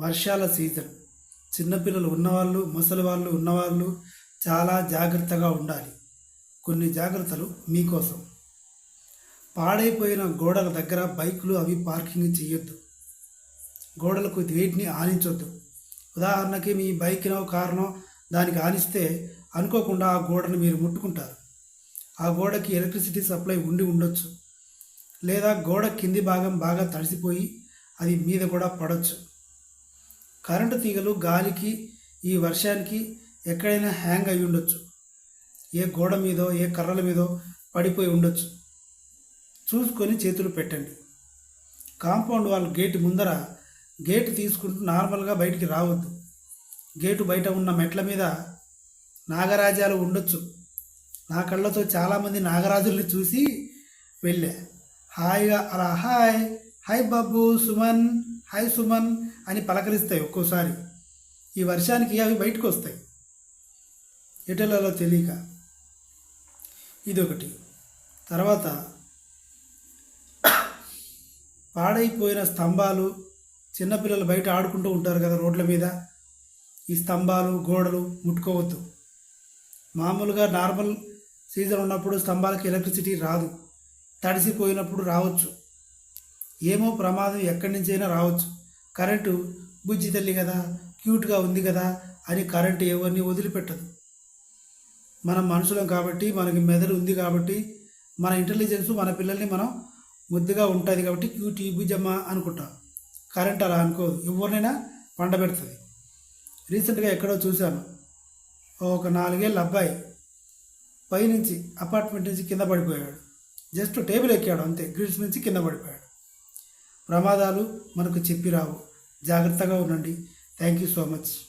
వర్షాల సీజన్. చిన్నపిల్లలు ఉన్నవాళ్ళు ముసలి వాళ్ళు ఉన్నవాళ్ళు చాలా జాగ్రత్తగా ఉండాలి. కొన్ని జాగ్రత్తలు మీకోసం పాడైపోయిన గోడల దగ్గర బైకులు అవి పార్కింగ్ చేయొద్దు గోడలకు వేటిని ఆనించొద్దు. ఉదాహరణకి మీ బైక్నో కారునో దానికి ఆనిస్తే అనుకోకుండా ఆ గోడను మీరు ముట్టుకుంటారు. ఆ గోడకి ఎలక్ట్రిసిటీ సప్లై ఉండి ఉండొచ్చు. లేదా గోడ కింది భాగం బాగా తడిసిపోయి అది మీద కూడా పడవచ్చు కరెంటు తీగలు గాలికి ఈ వర్షానికి ఎక్కడైనా హ్యాంగ్ అయి ఉండొచ్చు. ఏ గోడ మీదో ఏ కర్రల మీదో పడిపోయి ఉండొచ్చు. చూసుకొని చేతులు పెట్టండి. కాంపౌండ్ వాళ్ళ గేటు ముందర గేటు తీసుకుంటూ నార్మల్గా బయటికి రావద్దు. గేటు బయట ఉన్న మెట్ల మీద నాగరాజాలు ఉండొచ్చు. నా కళ్ళతో చాలామంది నాగరాజుల్ని చూసి వెళ్ళా. హాయిగా అలా hi hi Babu Suman. Hi Suman అని పలకరిస్తాయి ఒక్కోసారి. ఈ వర్షానికి అవి బయటకు వస్తాయి ఎటలలో తెలియక. ఇదొకటి. తర్వాత పాడైపోయిన స్తంభాలు చిన్నపిల్లలు బయట ఆడుకుంటూ ఉంటారు కదా రోడ్ల మీద. ఈ స్తంభాలు గోడలు ముట్టుకోవద్దు. మామూలుగా నార్మల్ సీజన్ ఉన్నప్పుడు స్తంభాలకు ఎలక్ట్రిసిటీ రాదు. తడిసిపోయినప్పుడు రావచ్చు. ఏమో ప్రమాదం ఎక్కడి నుంచైనా రావచ్చు. కరెంటు బుజ్జి తల్లి కదా క్యూట్గా ఉంది కదా అని కరెంటు ఎవరిని వదిలిపెట్టదు. మనం మనుషులం కాబట్టి మనకి మెదడు ఉంది కాబట్టి మన ఇంటెలిజెన్స్ మన పిల్లల్ని మనం ముద్దుగా ఉంటుంది కాబట్టి క్యూటీ బుజ్జమ్మ అనుకుంటాం. కరెంట్ అలా అనుకోదు. ఎవరినైనా పండబెడుతుంది. రీసెంట్గా ఎక్కడో చూశాను. ఒక నాలుగేళ్ళ అబ్బాయి పైనుంచి అపార్ట్మెంట్ నుంచి కింద పడిపోయాడు. జస్ట్ టేబుల్ ఎక్కాడు అంతే గ్రిల్స్ నుంచి కింద పడిపోయాడు. ప్రమాదాలు మనకు చెప్పి రావు. జాగ్రత్తగా ఉండండి. Thank you so much